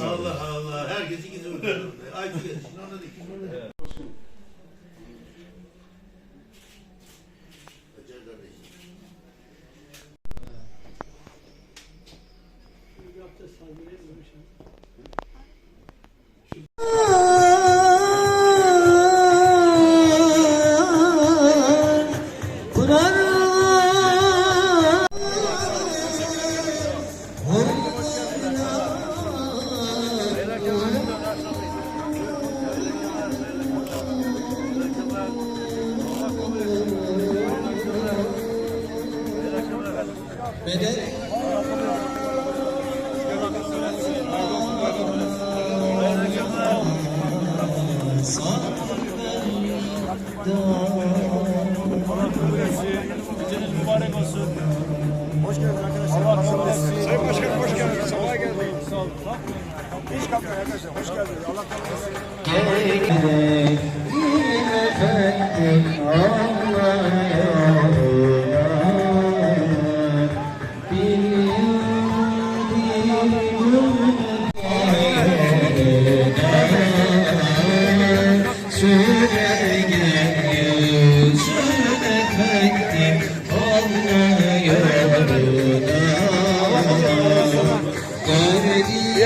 Allah Allah. Herkes orada. Ayşe geldi. Şimdi ona da ikiz Kalkmayın arkadaşlar. Hoş geldiniz. Allah kabul etsin.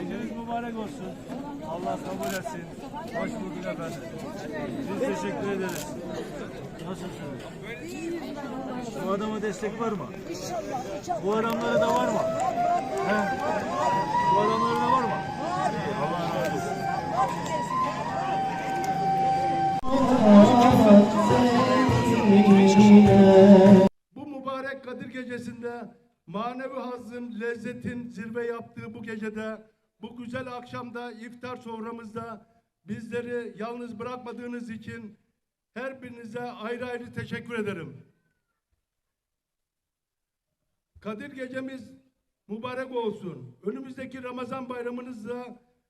Geceniz mübarek olsun. Allah kabul etsin. Hoş bulduk efendim. Biz teşekkür ederiz. Nasılsınız? Bu adama destek var mı? Bu adamlara da var mı? He? Bu adamlara da var mı? Bu mübarek Kadir Gecesi'nde manevi hazın, lezzetin zirve yaptığı bu gecede, bu güzel akşamda iftar soframızda bizleri yalnız bırakmadığınız için her birinize ayrı ayrı teşekkür ederim. Kadir Gecemiz mübarek olsun. Önümüzdeki Ramazan bayramınızı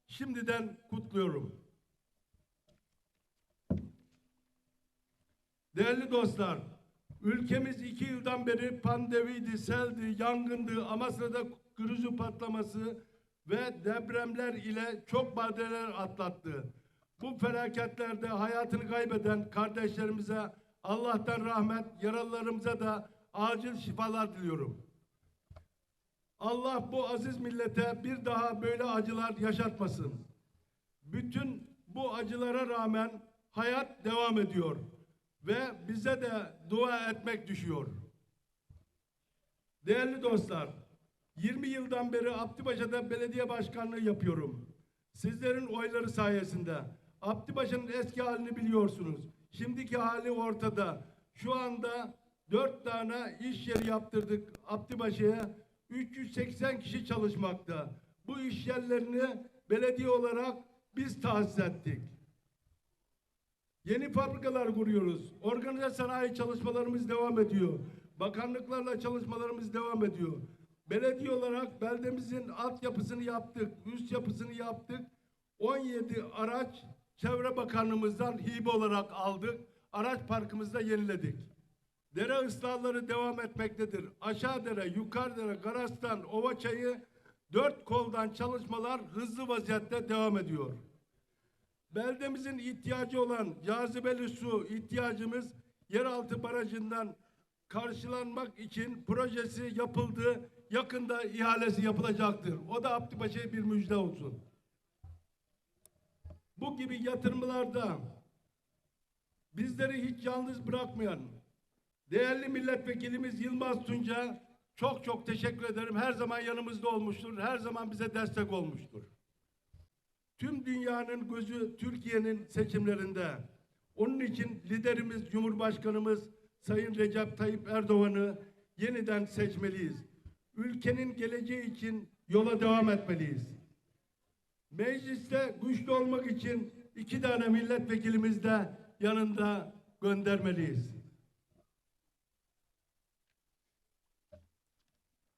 şimdiden kutluyorum. Değerli dostlar, ülkemiz iki yıldan beri pandemiydi, seldi, yangındı, Amasra'da krizi patlaması ve depremler ile çok badireler atlattı. Bu felaketlerde hayatını kaybeden kardeşlerimize Allah'tan rahmet, yaralılarımıza da acil şifalar diliyorum. Allah bu aziz millete bir daha böyle acılar yaşatmasın. Bütün bu acılara rağmen hayat devam ediyor ve bize de dua etmek düşüyor. Değerli dostlar, 20 yıldan beri Abdübaşı'da belediye başkanlığı yapıyorum. Sizlerin oyları sayesinde Abdübaşı'nın eski halini biliyorsunuz. Şimdiki hali ortada. Şu anda 4 tane iş yeri yaptırdık Abdübaşı'ya. 380 kişi çalışmakta. Bu iş yerlerini belediye olarak biz tahsis ettik. Yeni fabrikalar kuruyoruz. Organize sanayi çalışmalarımız devam ediyor. Bakanlıklarla çalışmalarımız devam ediyor. Belediye olarak beldemizin altyapısını yaptık, üst yapısını yaptık. 17 araç Çevre Bakanlığımızdan hibe olarak aldık. Araç parkımızda yeniledik. Dere ıslahları devam etmektedir. Aşağı dere, yukarı dere, Garas'tan, Ovaçayı dört koldan çalışmalar hızlı vaziyette devam ediyor. Beldemizin ihtiyacı olan cazibeli su ihtiyacımız yeraltı barajından karşılanmak için projesi yapıldı. Yakında ihalesi yapılacaktır. O da Abdübaşı'ya bir müjde olsun. Bu gibi yatırımlarda bizleri hiç yalnız bırakmayan değerli milletvekilimiz Yılmaz Tunca çok çok teşekkür ederim. Her zaman yanımızda olmuştur. Her zaman bize destek olmuştur tüm dünyanın gözü Türkiye'nin seçimlerinde. Onun için liderimiz Cumhurbaşkanımız Sayın Recep Tayyip Erdoğan'ı yeniden seçmeliyiz. Ülkenin geleceği için yola devam etmeliyiz. Mecliste güçlü olmak için iki tane milletvekilimiz de yanında göndermeliyiz.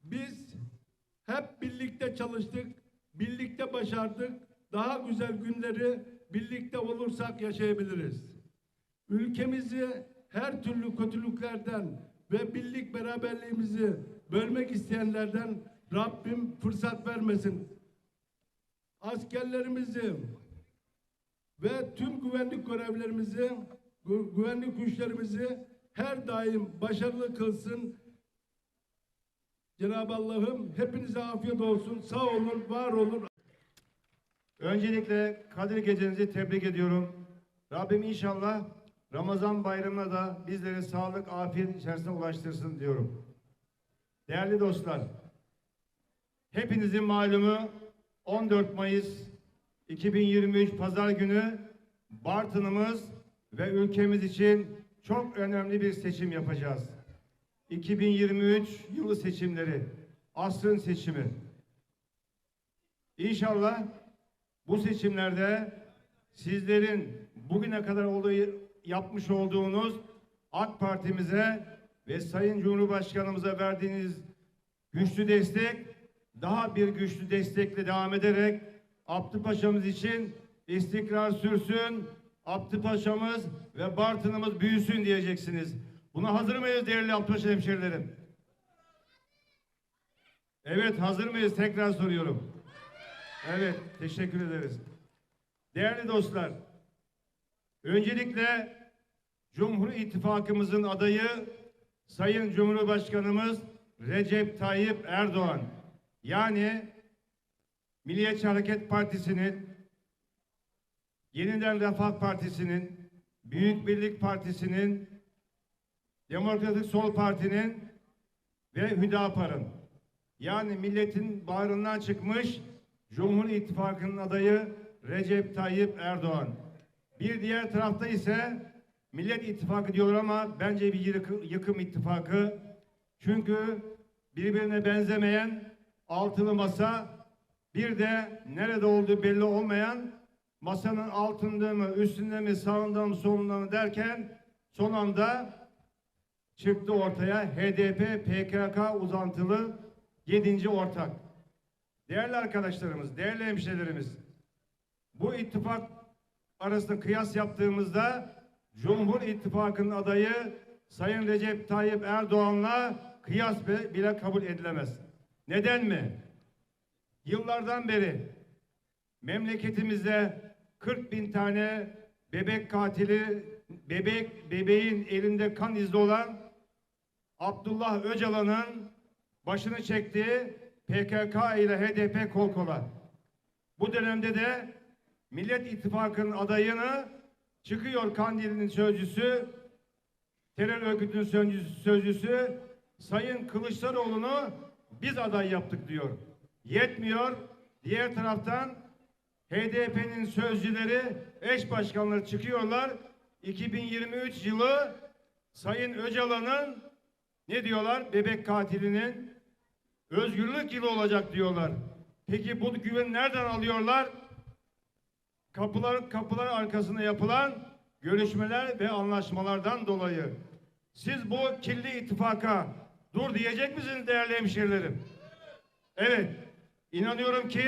Biz hep birlikte çalıştık, birlikte başardık. Daha güzel günleri birlikte olursak yaşayabiliriz. Ülkemizi her türlü kötülüklerden ve birlik beraberliğimizi bölmek isteyenlerden Rabbim fırsat vermesin Askerlerimizi ve tüm güvenlik görevlerimizi, gü- güvenlik güçlerimizi her daim başarılı kılsın. Cenab-ı Allah'ım hepinize afiyet olsun. Sağ olun, var olun. Öncelikle Kadir Gecenizi tebrik ediyorum. Rabbim inşallah Ramazan bayramına da bizleri sağlık, afiyet içerisine ulaştırsın diyorum. Değerli dostlar, hepinizin malumu 14 Mayıs 2023 Pazar günü Bartın'ımız ve ülkemiz için çok önemli bir seçim yapacağız. 2023 yılı seçimleri, asrın seçimi. İnşallah bu seçimlerde sizlerin bugüne kadar olayı yapmış olduğunuz AK Parti'mize ve Sayın Cumhurbaşkanımıza verdiğiniz güçlü destek daha bir güçlü destekle devam ederek Abdü Paşa'mız için istikrar sürsün, Abdü Paşa'mız ve Bartın'ımız büyüsün diyeceksiniz. Buna hazır mıyız değerli Abdü Paşa hemşerilerim? Evet hazır mıyız? Tekrar soruyorum. Evet, teşekkür ederiz. Değerli dostlar, öncelikle Cumhur İttifakımızın adayı Sayın Cumhurbaşkanımız Recep Tayyip Erdoğan. Yani Milliyetçi Hareket Partisi'nin, Yeniden Refah Partisi'nin, Büyük Birlik Partisi'nin, Demokratik Sol Parti'nin ve Hüdapar'ın yani milletin bağrından çıkmış Cumhur İttifakı'nın adayı Recep Tayyip Erdoğan. Bir diğer tarafta ise Millet İttifakı diyorlar ama bence bir yıkım ittifakı. Çünkü birbirine benzemeyen altılı masa bir de nerede olduğu belli olmayan masanın altında mı, üstünde mi, sağında mı, solunda mı derken son anda çıktı ortaya HDP PKK uzantılı yedinci ortak. Değerli arkadaşlarımız, değerli hemşehrilerimiz, bu ittifak arasında kıyas yaptığımızda Cumhur İttifakı'nın adayı Sayın Recep Tayyip Erdoğan'la kıyas bile kabul edilemez. Neden mi? Yıllardan beri memleketimizde 40 bin tane bebek katili, bebek bebeğin elinde kan izi olan Abdullah Öcalan'ın başını çektiği PKK ile HDP kol kola. Bu dönemde de Millet İttifakı'nın adayını çıkıyor Kandil'in sözcüsü, terör örgütünün sözcüsü, sözcüsü Sayın Kılıçdaroğlu'nu biz aday yaptık diyor. Yetmiyor. Diğer taraftan HDP'nin sözcüleri, eş başkanları çıkıyorlar. 2023 yılı Sayın Öcalan'ın ne diyorlar? Bebek katilinin özgürlük yılı olacak diyorlar. Peki bu güveni nereden alıyorlar? Kapılar kapılar arkasında yapılan görüşmeler ve anlaşmalardan dolayı. Siz bu kirli ittifaka dur diyecek misiniz değerli hemşehrilerim? Evet. İnanıyorum ki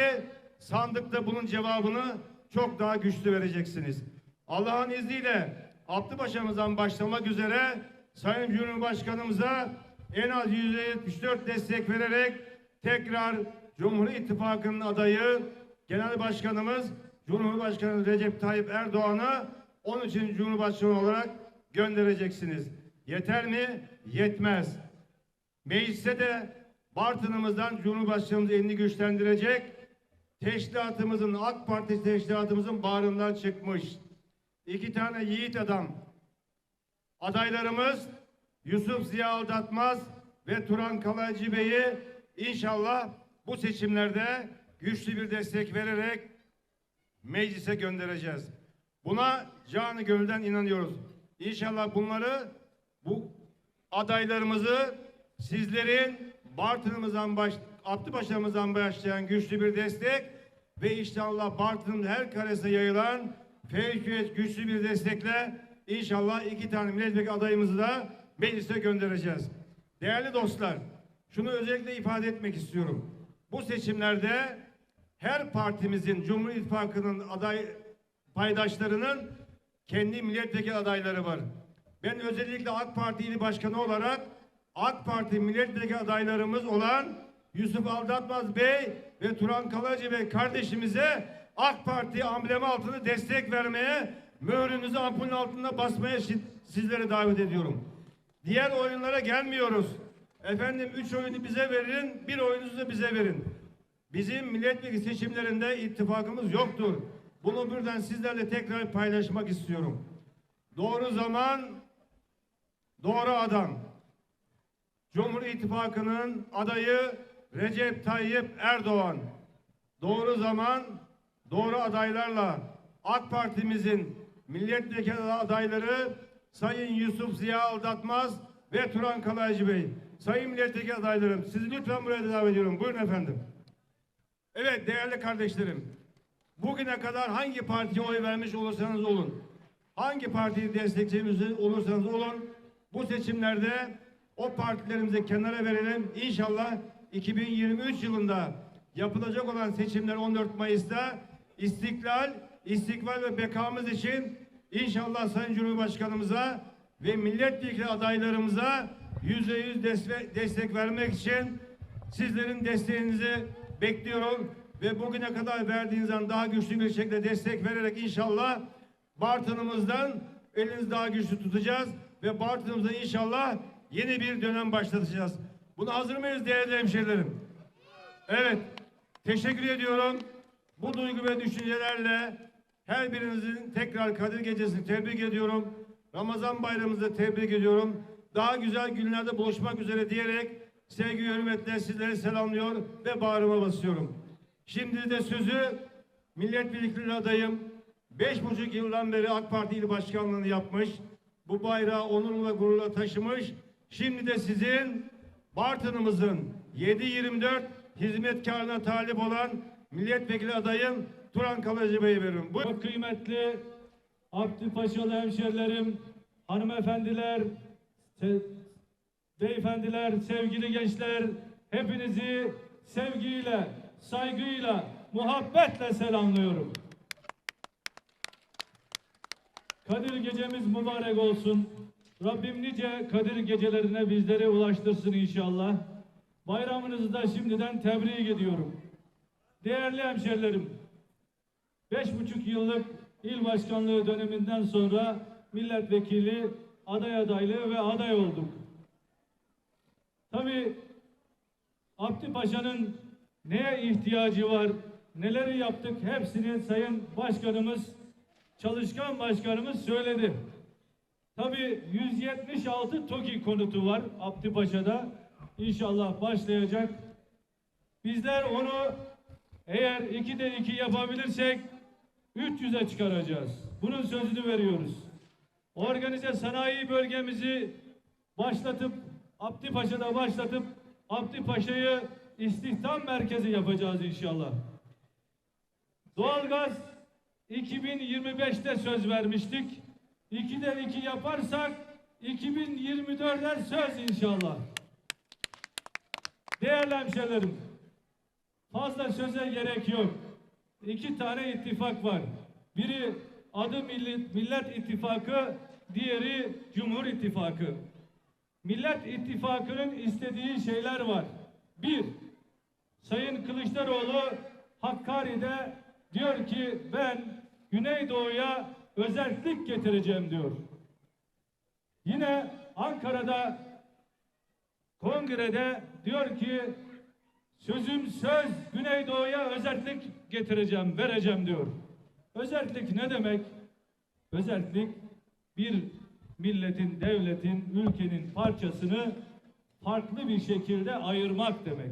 sandıkta bunun cevabını çok daha güçlü vereceksiniz. Allah'ın izniyle Abdü Paşa'mızdan başlamak üzere Sayın Cumhurbaşkanımıza en az %74 destek vererek tekrar Cumhur İttifakı'nın adayı Genel Başkanımız Cumhurbaşkanı Recep Tayyip Erdoğan'ı 13. Cumhurbaşkanı olarak göndereceksiniz. Yeter mi? Yetmez. Mecliste de Bartın'ımızdan Cumhurbaşkanımız elini güçlendirecek. Teşkilatımızın, AK Parti teşkilatımızın bağrından çıkmış. İki tane yiğit adam. Adaylarımız Yusuf Ziya Aldatmaz ve Turan Kalaycı Bey'i inşallah bu seçimlerde güçlü bir destek vererek meclise göndereceğiz. Buna canı gönülden inanıyoruz. İnşallah bunları bu adaylarımızı sizlerin Bartın'ımızdan baş, Abdüpaşa'mızdan başlayan güçlü bir destek ve inşallah Bartın'ın her karesine yayılan fevkiyet güçlü bir destekle inşallah iki tane milletvekili adayımızı da meclise göndereceğiz. Değerli dostlar, şunu özellikle ifade etmek istiyorum. Bu seçimlerde her partimizin Cumhur İttifakı'nın aday paydaşlarının kendi milletvekili adayları var. Ben özellikle AK Parti ili başkanı olarak AK Parti milletvekili adaylarımız olan Yusuf Aldatmaz Bey ve Turan Kalacı Bey kardeşimize AK Parti amblemi altında destek vermeye, mührünüzü ampulün altında basmaya sizleri davet ediyorum. Diğer oyunlara gelmiyoruz. Efendim üç oyunu bize verin, bir oyunuzu da bize verin. Bizim milletvekili seçimlerinde ittifakımız yoktur. Bunu buradan sizlerle tekrar paylaşmak istiyorum. Doğru zaman, doğru adam. Cumhur İttifakı'nın adayı Recep Tayyip Erdoğan. Doğru zaman, doğru adaylarla AK Parti'mizin milletvekili adayları Sayın Yusuf Ziya Aldatmaz ve Turan Kalaycı Bey. Sayın milletvekili adaylarım sizi lütfen buraya davet ediyorum. Buyurun efendim. Evet değerli kardeşlerim. Bugüne kadar hangi partiye oy vermiş olursanız olun, hangi partiyi desteklemiş olursanız olun, bu seçimlerde o partilerimizi kenara verelim. İnşallah 2023 yılında yapılacak olan seçimler 14 Mayıs'ta istiklal, istikbal ve bekamız için inşallah Sayın Cumhurbaşkanımıza ve milletvekili adaylarımıza yüzde yüz destek, vermek için sizlerin desteğinizi bekliyorum ve bugüne kadar verdiğinizden daha güçlü bir şekilde destek vererek inşallah Bartın'ımızdan elinizi daha güçlü tutacağız ve Bartın'ımıza inşallah yeni bir dönem başlatacağız. Buna hazır mıyız değerli hemşehrilerim? Evet. Teşekkür ediyorum. Bu duygu ve düşüncelerle her birinizin tekrar Kadir Gecesi'ni tebrik ediyorum. Ramazan bayramımızı tebrik ediyorum. Daha güzel günlerde buluşmak üzere diyerek sevgi ve hürmetle sizleri selamlıyor ve bağrıma basıyorum. Şimdi de sözü milletvekili adayım. Beş buçuk yıldan beri AK Parti il başkanlığını yapmış. Bu bayrağı onurla gururla taşımış. Şimdi de sizin Bartın'ımızın 7-24 hizmetkarına talip olan milletvekili adayım Turan Kalıcı Bey'e veriyorum. Buyurun. Çok kıymetli Abdülpaşalı hemşerilerim, hanımefendiler, se- beyefendiler, sevgili gençler, hepinizi sevgiyle, saygıyla, muhabbetle selamlıyorum. Kadir gecemiz mübarek olsun. Rabbim nice Kadir gecelerine bizleri ulaştırsın inşallah. Bayramınızı da şimdiden tebrik ediyorum. Değerli hemşerilerim, Beş buçuk yıllık il başkanlığı döneminden sonra milletvekili aday adaylığı ve aday olduk. Tabii Abdü Paşa'nın neye ihtiyacı var, neleri yaptık hepsini Sayın Başkanımız, Çalışkan Başkanımız söyledi. Tabii 176 TOKİ konutu var Abdü Paşa'da. İnşallah başlayacak. Bizler onu eğer 2'de 2 yapabilirsek 300'e çıkaracağız. Bunun sözünü veriyoruz. Organize sanayi bölgemizi başlatıp Abdüpaşa'da başlatıp Abdüpaşa'yı istihdam merkezi yapacağız inşallah. Doğalgaz 2025'te söz vermiştik. 2'de 2 yaparsak 2024'e söz inşallah. Değerli hemşehrilerim, fazla söze gerek yok. İki tane ittifak var. Biri adı Millet, Millet İttifakı, diğeri Cumhur İttifakı. Millet İttifakı'nın istediği şeyler var. Bir, Sayın Kılıçdaroğlu Hakkari'de diyor ki ben Güneydoğu'ya özellik getireceğim diyor. Yine Ankara'da kongrede diyor ki sözüm söz Güneydoğu'ya özellik getireceğim, vereceğim diyor. Özellik ne demek? Özellik bir milletin, devletin, ülkenin parçasını farklı bir şekilde ayırmak demek.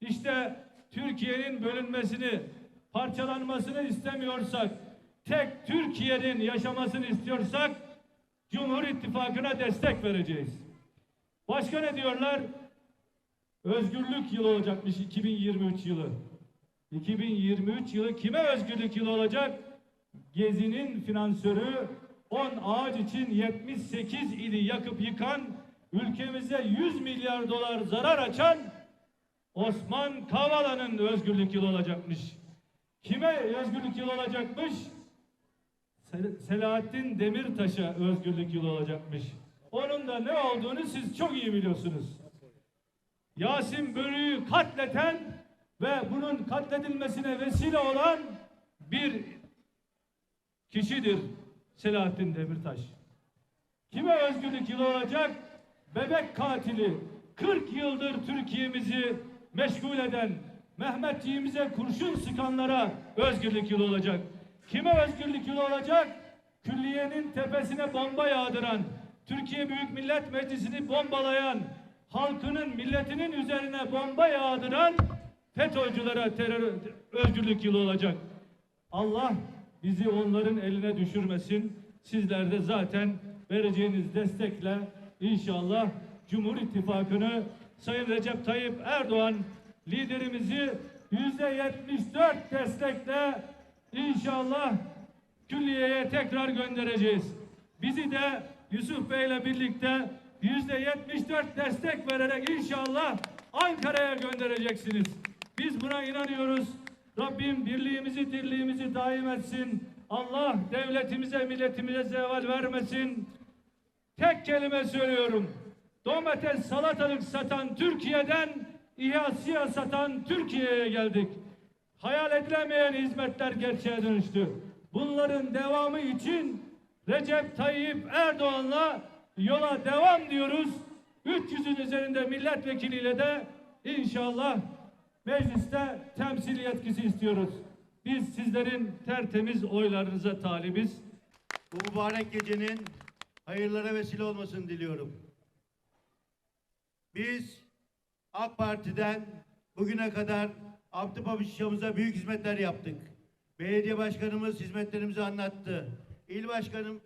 İşte Türkiye'nin bölünmesini, parçalanmasını istemiyorsak, tek Türkiye'nin yaşamasını istiyorsak Cumhur İttifakı'na destek vereceğiz. Başka ne diyorlar? Özgürlük yılı olacakmış 2023 yılı. 2023 yılı kime özgürlük yılı olacak? Gezi'nin finansörü 10 ağaç için 78 ili yakıp yıkan ülkemize 100 milyar dolar zarar açan Osman Kavala'nın özgürlük yılı olacakmış. Kime özgürlük yılı olacakmış? Sel- Selahattin Demirtaş'a özgürlük yılı olacakmış. Onun da ne olduğunu siz çok iyi biliyorsunuz. Yasin Börü'yü katleten ve bunun katledilmesine vesile olan bir kişidir Selahattin Demirtaş. Kime özgürlük yılı olacak? Bebek katili 40 yıldır Türkiye'mizi meşgul eden Mehmetçiğimize kurşun sıkanlara özgürlük yılı olacak. Kime özgürlük yılı olacak? Külliyenin tepesine bomba yağdıran, Türkiye Büyük Millet Meclisi'ni bombalayan, halkının, milletinin üzerine bomba yağdıran FETÖ'cülere terör, özgürlük yılı olacak. Allah bizi onların eline düşürmesin. Sizler de zaten vereceğiniz destekle inşallah Cumhur İttifakı'nı Sayın Recep Tayyip Erdoğan liderimizi yüzde 74 destekle inşallah külliyeye tekrar göndereceğiz. Bizi de Yusuf Bey'le birlikte yüzde 74 destek vererek inşallah Ankara'ya göndereceksiniz. Biz buna inanıyoruz. Rabbim birliğimizi, dirliğimizi daim etsin. Allah devletimize, milletimize zeval vermesin. Tek kelime söylüyorum. Domates, salatalık satan Türkiye'den İHA satan Türkiye'ye geldik. Hayal edilemeyen hizmetler gerçeğe dönüştü. Bunların devamı için Recep Tayyip Erdoğan'la yola devam diyoruz. 300'ün üzerinde milletvekiliyle de inşallah mecliste temsil yetkisi istiyoruz. Biz sizlerin tertemiz oylarınıza talibiz. Bu mübarek gecenin hayırlara vesile olmasını diliyorum. Biz AK Parti'den bugüne kadar Abdü Paşa'mıza büyük hizmetler yaptık. Belediye başkanımız hizmetlerimizi anlattı. İl başkanım,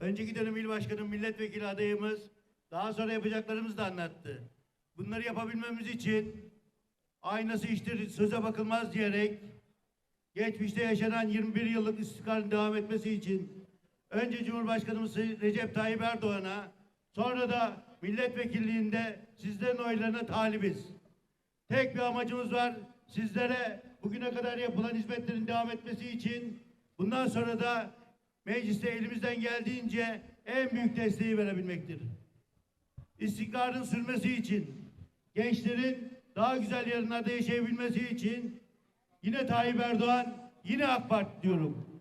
önceki dönem il başkanım, milletvekili adayımız daha sonra yapacaklarımızı da anlattı. Bunları yapabilmemiz için aynası iştir söze bakılmaz diyerek geçmişte yaşanan 21 yıllık istikrarın devam etmesi için önce Cumhurbaşkanımız Recep Tayyip Erdoğan'a sonra da milletvekilliğinde sizlerin oylarına talibiz. Tek bir amacımız var. Sizlere bugüne kadar yapılan hizmetlerin devam etmesi için bundan sonra da mecliste elimizden geldiğince en büyük desteği verebilmektir. İstikrarın sürmesi için, gençlerin daha güzel yarınlarda yaşayabilmesi için yine Tayyip Erdoğan, yine AK Parti diyorum.